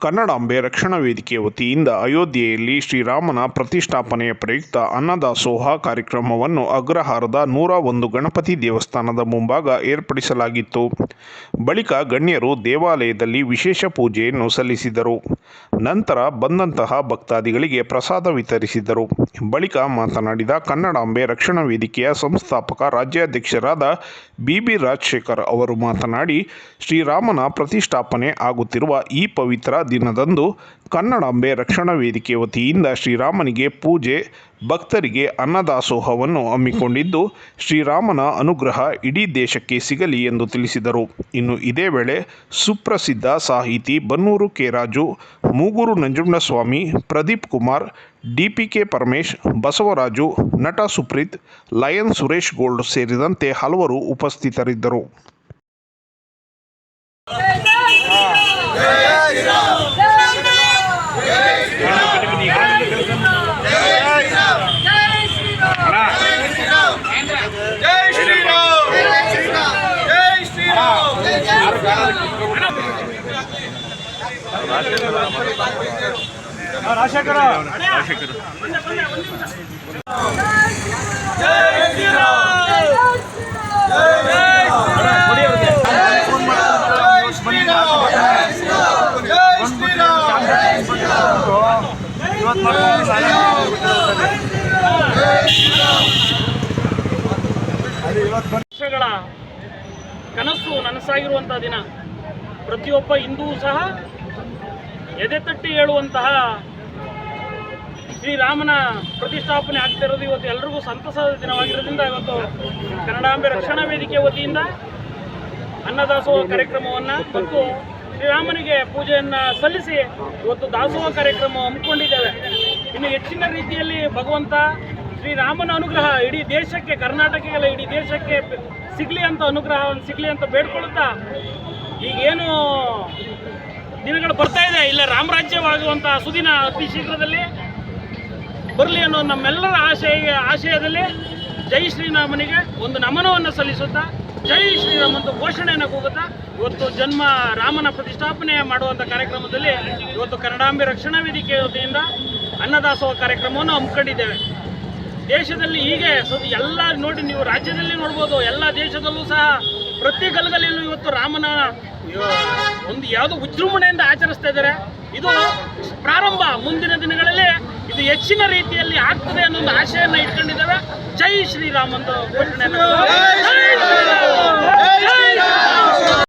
ಕನ್ನಡಾಂಬೆ ರಕ್ಷಣಾ ವೇದಿಕೆ ವತಿಯಿಂದ ಅಯೋಧ್ಯೆಯಲ್ಲಿ ಶ್ರೀರಾಮನ ಪ್ರತಿಷ್ಠಾಪನೆಯ ಪ್ರಯುಕ್ತ ಅನ್ನದಾಸೋಹ ಕಾರ್ಯಕ್ರಮವನ್ನು ಅಗ್ರಹಾರದ ನೂರ ಒಂದು ಗಣಪತಿ ದೇವಸ್ಥಾನದ ಮುಂಭಾಗ ಏರ್ಪಡಿಸಲಾಗಿತ್ತು. ಬಳಿಕ ಗಣ್ಯರು ದೇವಾಲಯದಲ್ಲಿ ವಿಶೇಷ ಪೂಜೆಯನ್ನು ಸಲ್ಲಿಸಿದರು. ನಂತರ ಬಂದಂತಹ ಭಕ್ತಾದಿಗಳಿಗೆ ಪ್ರಸಾದ ವಿತರಿಸಿದರು. ಬಳಿಕ ಮಾತನಾಡಿದ ಕನ್ನಡಾಂಬೆ ರಕ್ಷಣಾ ವೇದಿಕೆಯ ಸಂಸ್ಥಾಪಕ ರಾಜ್ಯಾಧ್ಯಕ್ಷರಾದ ಬಿ ಬಿ ರಾಜಶೇಖರ್ ಅವರು ಮಾತನಾಡಿ, ಶ್ರೀರಾಮನ ಪ್ರತಿಷ್ಠಾಪನೆ ಆಗುತ್ತಿರುವ ಈ ಪವಿತ್ರ ದಿನದಂದು ಕನ್ನಡಾಂಬೆ ರಕ್ಷಣಾ ವೇದಿಕೆ ವತಿಯಿಂದ ಶ್ರೀರಾಮನಿಗೆ ಪೂಜೆ, ಭಕ್ತರಿಗೆ ಅನ್ನದಾಸೋಹವನ್ನು ಹಮ್ಮಿಕೊಂಡಿದ್ದು, ಶ್ರೀರಾಮನ ಅನುಗ್ರಹ ಇಡೀ ದೇಶಕ್ಕೆ ಸಿಗಲಿ ಎಂದು ತಿಳಿಸಿದರು. ಇನ್ನು ಇದೇ ವೇಳೆ ಸುಪ್ರಸಿದ್ಧ ಸಾಹಿತಿ ಬನ್ನೂರು ಕೆ. ರಾಜು, ಮೂಗೂರು ನಂಜುಂಡಸ್ವಾಮಿ, ಪ್ರದೀಪ್ ಕುಮಾರ್, ಡಿಪಿಕೆ ಪರಮೇಶ್, ಬಸವರಾಜು, ನಟ ಸುಪ್ರೀತ್, ಲಯನ್ ಸುರೇಶ್ ಗೋಲ್ಡ್ ಸೇರಿದಂತೆ ಹಲವರು ಉಪಸ್ಥಿತರಿದ್ದರು. ಜೈ ಶ್ರೀರಾಮ್ ಜೈ ಶ್ರೀರಾಮ್ ಜೈ ಶ್ರೀರಾಮ್ ಜೈ ಶ್ರೀರಾಮ್ ವರ್ಷಗಳ ಕನಸು ನನಸಾಗಿರುವಂತಹ ದಿನ. ಪ್ರತಿಯೊಬ್ಬ ಹಿಂದೂ ಸಹ ಎದೆ ತಟ್ಟಿ ಹೇಳುವಂತಹ ಶ್ರೀರಾಮನ ಪ್ರತಿಷ್ಠಾಪನೆ ಆಗ್ತಿರೋದು ಇವತ್ತು ಎಲ್ರಿಗೂ ಸಂತಸದ ದಿನವಾಗಿರೋದ್ರಿಂದ ಇವತ್ತು ಕನ್ನಡಾಂಬೆ ರಕ್ಷಣಾ ವೇದಿಕೆ ವತಿಯಿಂದ ಅನ್ನದಾಸೋಹ ಕಾರ್ಯಕ್ರಮವನ್ನು ಮತ್ತು ಶ್ರೀರಾಮನಿಗೆ ಪೂಜೆಯನ್ನು ಸಲ್ಲಿಸಿ ಇವತ್ತು ದಾಸೋಹ ಕಾರ್ಯಕ್ರಮ ಹಮ್ಮಿಕೊಂಡಿದ್ದೇವೆ. ಇನ್ನು ಹೆಚ್ಚಿನ ರೀತಿಯಲ್ಲಿ ಭಗವಂತ ಶ್ರೀರಾಮನ ಅನುಗ್ರಹ ಇಡೀ ದೇಶಕ್ಕೆ ಕರ್ನಾಟಕಗೆಲ್ಲ ಇಡೀ ದೇಶಕ್ಕೆ ಸಿಗಲಿ ಅಂತ ಅನುಗ್ರಹ, ಸಿಗಲಿ ಅಂತ ಬೇಡ್ಕೊಳ್ತಾ ಈಗೇನು ದಿನಗಳು ಬರ್ತಾ ಇದೆ. ಇಲ್ಲ ರಾಮರಾಜ್ಯವಾಗುವಂಥ ಸುದಿನ ಅತಿ ಶೀಘ್ರದಲ್ಲಿ ಬರಲಿ ಅನ್ನೋ ನಮ್ಮೆಲ್ಲರ ಆಶಯ, ಆಶಯದಲ್ಲಿ ಜೈ ಶ್ರೀರಾಮನಿಗೆ ಒಂದು ನಮನವನ್ನು ಸಲ್ಲಿಸುತ್ತಾ? ಜೈ ಶ್ರೀರಾಮ್ ಅಂತ ಘೋಷಣೆಯನ್ನು ಕೂಗುತ್ತಾ ಇವತ್ತು ಜನ್ಮ ರಾಮನ ಪ್ರತಿಷ್ಠಾಪನೆ ಮಾಡುವಂಥ ಕಾರ್ಯಕ್ರಮದಲ್ಲಿ ಇವತ್ತು ಕನ್ನಡಾಂಬೆ ರಕ್ಷಣಾ ವೇದಿಕೆ ವತಿಯಿಂದ ಅನ್ನದಾಸೋಹ ಕಾರ್ಯಕ್ರಮವನ್ನು ಹಮ್ಮಿಕೊಂಡಿದ್ದೇವೆ. ದೇಶದಲ್ಲಿ ಹೀಗೆ ಎಲ್ಲ ನೋಡಿ ನೀವು ರಾಜ್ಯದಲ್ಲಿ ನೋಡ್ಬೋದು, ಎಲ್ಲ ದೇಶದಲ್ಲೂ ಸಹ ಪ್ರತಿ ಗಲಗಲಿಯಲ್ಲೂ ಇವತ್ತು ರಾಮನ ಒಂದು ಯಾವುದೋ ವಿಜೃಂಭಣೆಯಿಂದ ಆಚರಿಸ್ತಾ ಇದ್ದಾರೆ. ಇದು ಪ್ರಾರಂಭ, ಮುಂದಿನ ದಿನಗಳಲ್ಲಿ ಇದು ಹೆಚ್ಚಿನ ರೀತಿಯಲ್ಲಿ ಆಗ್ತದೆ ಅನ್ನೋ ಒಂದು ಆಶೆಯನ್ನ ಇಟ್ಕೊಂಡಿದ್ದೇವೆ. ಜೈ ಶ್ರೀರಾಮ್ ಅಂತ ಘೋಷಣೆಯನ್ನು